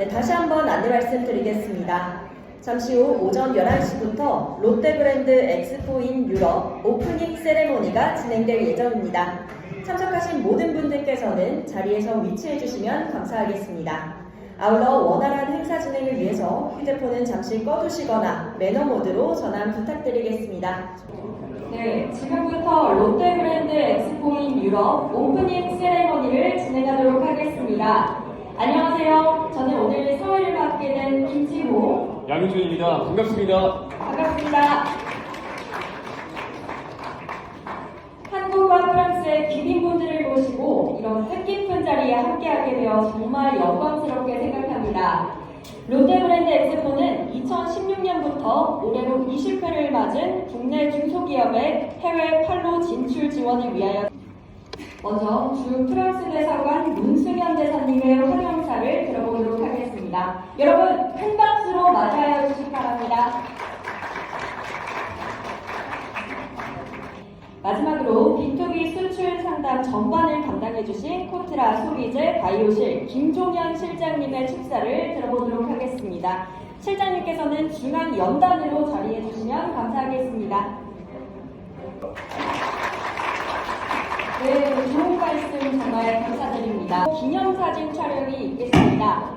네, 다시 한번 안내 말씀드리겠습니다. 잠시 후 오전 11시부터 롯데브랜드 엑스포인 유럽 오프닝 세레모니가 진행될 예정입니다. 참석하신 모든 분들께서는 자리에서 위치해 주시면 감사하겠습니다. 아울러 원활한 행사 진행을 위해서 휴대폰은 잠시 꺼두시거나 매너 모드로 전환 부탁드리겠습니다. 네, 지금부터 롯데브랜드 엑스포인 유럽 오프닝 세레머니를 진행하도록 하겠습니다. 안녕하세요. 저는 오늘 사회를 맡게 된 김지호. 양윤준입니다. 반갑습니다. 반갑습니다. 한국과 프랑스의 귀빈분들을 모시고 이런 뜻깊은 자리에 함께하게 되어 정말 영광스럽게 생각합니다. 롯데브랜드 엑스포는 2016년부터 올해로 20회를 맞은 국내 중소기업의 해외 판로 진출 지원을 위하여 먼저 주 프랑스 대사관 문승현 대사님의 환영사를 들어보도록 하겠습니다. 여러분 큰 박수로 맞이하여 주시기 바랍니다. 마지막으로 B2B 수출 상담 전반을 담당해주신 코트라 소비재 바이오실 김종현 실장님의 축사를 들어보도록 하겠습니다. 실장님께서는 중앙 연단으로 자리해주시면 감사하겠습니다. 네, 좋은 말씀 정말 감사드립니다. 기념사진 촬영이 있겠습니다.